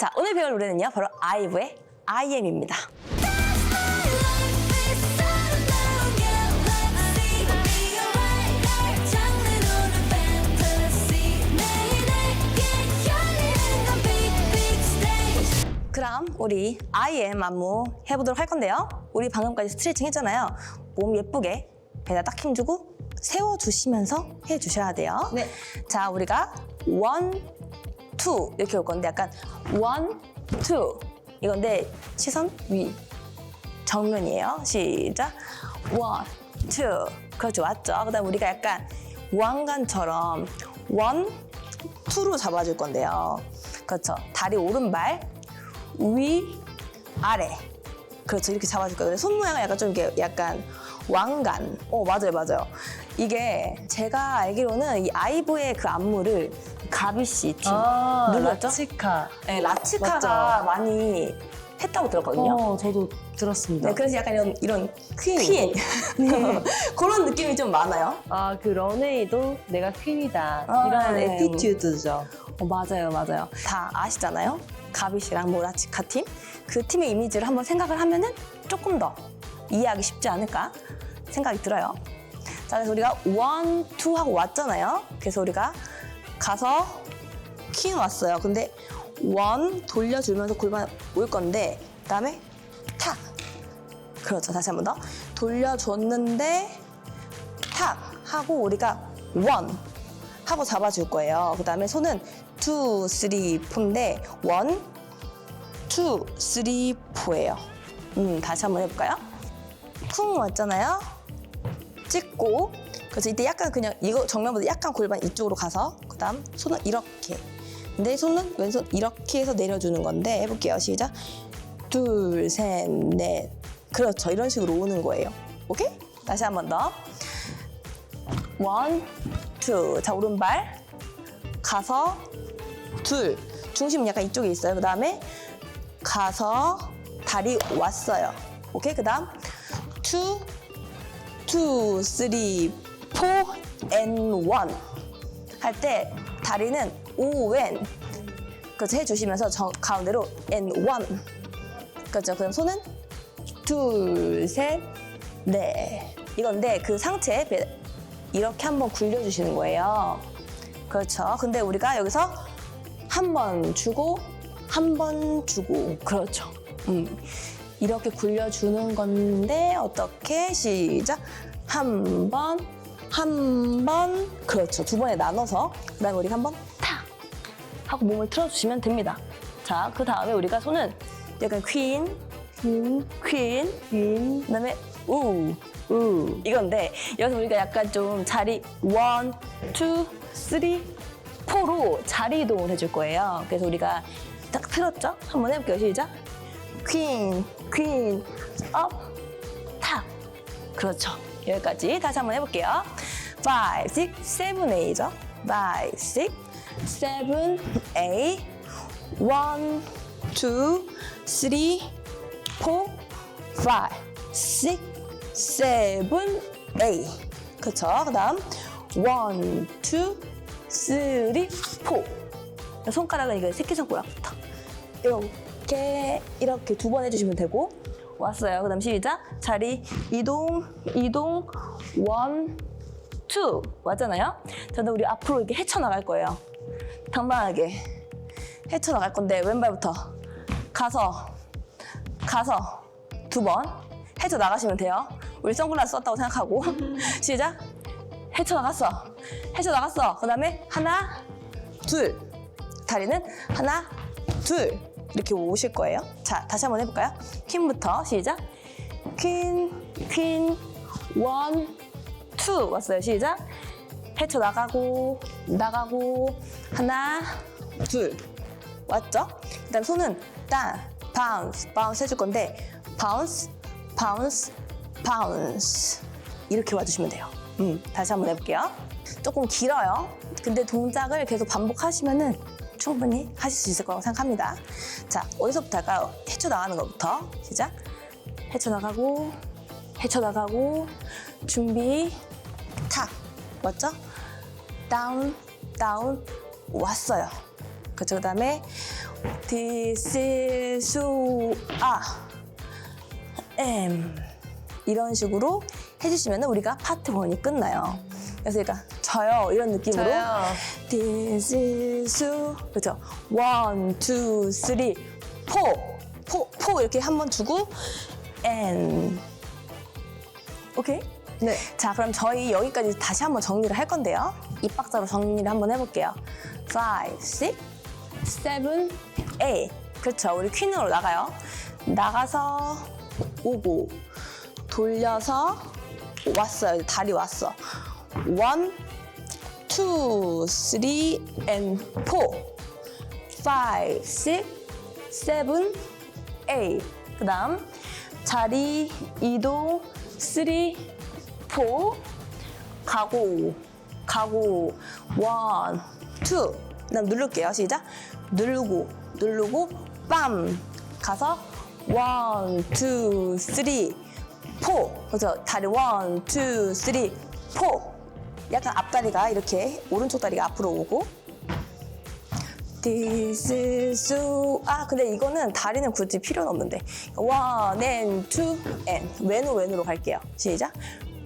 자, 오늘 배울 노래는요. 바로 아이브의 I am입니다. 그럼 우리 I am 안무 해보도록 할 건데요. 우리 방금까지 스트레칭 했잖아요. 몸 예쁘게 배에다 딱 힘주고 세워주시면서 해주셔야 돼요. 네. 자, 우리가 one, two 이렇게 올 건데 약간 two 이건데 시선 위 정면이에요. 시작. two 그렇죠, 맞죠? 그다음 우리가 약간 왕관처럼 one, two로 잡아줄 건데요. 그렇죠. 다리 오른발 위 아래 그렇죠 이렇게 잡아줄 거예요. 손 모양은 약간 좀 이렇게 약간 왕관. 어 맞아요 맞아요. 이게 제가 알기로는 이 아이브의 그 안무를 가비 씨 팀. 아, 누구였죠? 라치카. 네, 라치카가 많이 했다고 들었거든요. 어, 저도 들었습니다. 네, 그래서 약간 이런, 이런 퀸. 그런 느낌이 좀 많아요. 아, 그 런웨이도 내가 퀸이다. 아, 이런 네. 에티튜드죠. 어, 맞아요, 맞아요. 다 아시잖아요? 가비 씨랑 모라치카 팀. 그 팀의 이미지를 한번 생각을 하면은 조금 더 이해하기 쉽지 않을까 생각이 들어요. 자, 그래서 우리가 원, 투 하고 왔잖아요. 그래서 우리가 가서 퀸 왔어요. 근데 원 돌려주면서 골반 올 건데 그다음에 탁. 그렇죠. 다시 한 번 더. 돌려줬는데 탁 하고 우리가 원 하고 잡아줄 거예요. 그 다음에 손은 투, 쓰리, 포인데 원, 투, 쓰리, 포예요. 음, 다시 한번 해볼까요? 쿵 왔잖아요. 찍고 그래서 이때 약간 그냥 이거 정면보다 약간 골반 이쪽으로 가서 그 다음 손은 이렇게 근데 손은 왼손 이렇게 해서 내려주는 건데 해볼게요. 시작. 둘, 셋, 넷. 그렇죠. 이런 식으로 오는 거예요. 오케이? 다시 한 번 더. 원, 투. 자, 오른발. 가서, 둘. 중심은 약간 이쪽에 있어요. 그 다음에 가서, 다리 왔어요. 오케이? 그 다음, 투, 투, 쓰리, 포, 앤, 원. 할 때 다리는 오웬. 그래서 해주시면서 저 가운데로 앤, 원. 그렇죠. 그럼 손은 둘, 셋, 넷. 이건데 그 상체 배- 이렇게 한번 굴려주시는 거예요. 그렇죠. 근데 우리가 여기서 한 번 주고 한 번 주고 그렇죠. 음. 이렇게 굴려주는 건데 어떻게 시작 한 번, 한 번, 그렇죠. 두 번에 나눠서 그다음에 우리가 한번 탁 하고 몸을 틀어주시면 됩니다. 자, 그 다음에 우리가 손은 약간 퀸, 퀸, 퀸, 퀸, 그다음에 우, 우 이건데 여기서 우리가 약간 좀 자리 원, 투, 쓰리, 포로 자리 이동을 해줄 거예요. 그래서 우리가 딱 틀었죠? 한번 해볼게요. 시작. 퀸, 퀸, 업, 탑. 그렇죠. 여기까지 다시 한번 해볼게요. 5, 6, 7, 8죠. 5, 6, 7, 8. 1, 2, 3, 4, 5, 6, 7, 8. 그쵸. 그 다음 1, 2, 3, 4. 손가락은 이거 새끼손가락부터. 이렇게 이렇게 두 번 해주시면 되고 왔어요. 그 다음 시작. 자리 이동 이동 원 투 왔잖아요. 저는 우리 앞으로 이렇게 헤쳐나갈 거예요. 당당하게 헤쳐나갈 건데 왼발부터 가서 가서 두 번 헤쳐나가시면 돼요. 우리 선글라스 썼다고 생각하고 시작. 헤쳐나갔어. 헤쳐나갔어. 그 다음에 하나 둘 다리는 하나 둘 이렇게 오실 거예요. 자 다시 한번 해볼까요? 퀸부터 시작. 퀸, 퀸, 원, 투 왔어요. 시작. 헤쳐 나가고 나가고 하나, 둘 왔죠? 그다음 손은 땅, 바운스, 바운스 해줄 건데 바운스, 바운스, 바운스 이렇게 와주시면 돼요. 음, 다시 한번 해볼게요. 조금 길어요. 근데 동작을 계속 반복하시면은 충분히 하실 수 있을 거라고 생각합니다. 자, 어디서부터 할까요? 헤쳐나가는 것부터 시작. 헤쳐나가고, 헤쳐나가고, 준비, 탁. 맞죠? 다운, 다운, 왔어요. 그쵸 그 다음에 this is who I am 이런 식으로 해주시면 우리가 파트 1이 끝나요. 그래서 그러니까 저요 이런 느낌으로 저요. This is who 그렇죠. One, two, three, four, four, four 이렇게 한 번 주고 and 오케이. 네. 자, 그럼 저희 여기까지 다시 한번 정리를 할 건데요. 이 박자로 정리를 한번 해볼게요. 5, 6, 7, 8. 그렇죠. 우리 퀸으로 나가요. 나가서 오고 돌려서 왔어요. 다리 왔어. 1, 2, 3, and 4. 5, 6, 7, 8. 그 다음 자리 이동 3, 4 가고 가고 원, 투. 그다음 누를게요. 시작. 누르고 누르고 빰 가서 원, 투, 쓰리, 포. 그죠? 다리 원, 투, 쓰리, 포. 약간 앞다리가 이렇게 오른쪽 다리가 앞으로 오고 This is who- 아 근데 이거는 다리는 굳이 필요는 없는데 one and two and 왼오 왼으로 갈게요 시작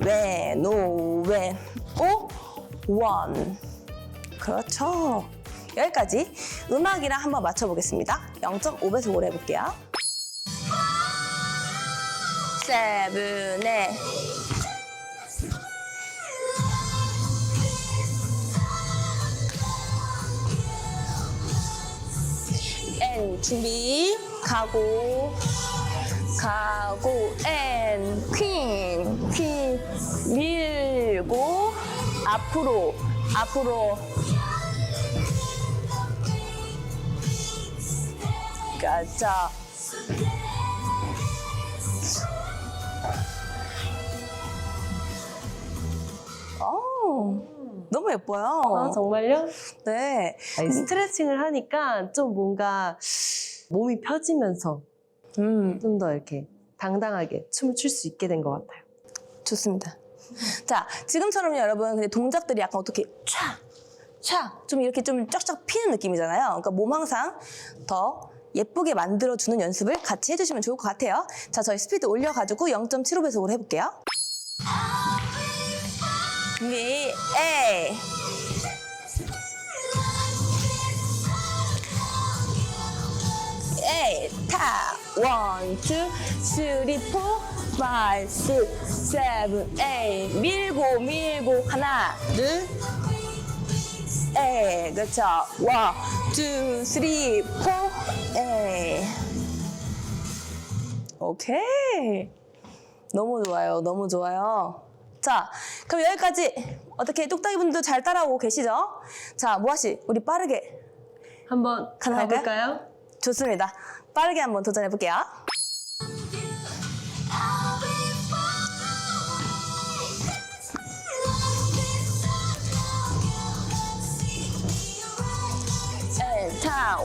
왼 오 왼오 one 그렇죠. 여기까지 음악이랑 한번 맞춰보겠습니다. 0.5배속으로 해볼게요. 세븐에. 앤 준비 가고 가고 앤 앞으로 앞으로 가자 어 너무 예뻐요. 아, 정말요? 네. 아니, 스트레칭을 하니까 좀 뭔가 몸이 펴지면서 음. 좀 더 이렇게 당당하게 춤을 출 수 있게 된 것 같아요. 좋습니다. 자, 지금처럼요, 여러분. 근데 동작들이 약간 어떻게 촥, 촥, 좀 이렇게 좀 쫙쫙 피는 느낌이잖아요. 그러니까 몸 항상 더 예쁘게 만들어주는 연습을 같이 해주시면 좋을 것 같아요. 자, 저희 스피드 올려가지고 0.75배속으로 해볼게요. 준비, 에이. 에이, 타, 원, 투, 쓰리, 포, 파이, 식, 세븐, 에이, 밀고, 밀고, 하나, 둘, 에이, 그렇죠. 원, 투, 쓰리, 포, 에이. 오케이. 너무 좋아요. 너무 좋아요. 자, 그럼 여기까지 어떻게 뚝딱이 분도 잘 따라오고 계시죠? 자, 모아씨, 우리 빠르게 한번 가능할까요? 가볼까요? 좋습니다. 빠르게 한번 도전해 볼게요.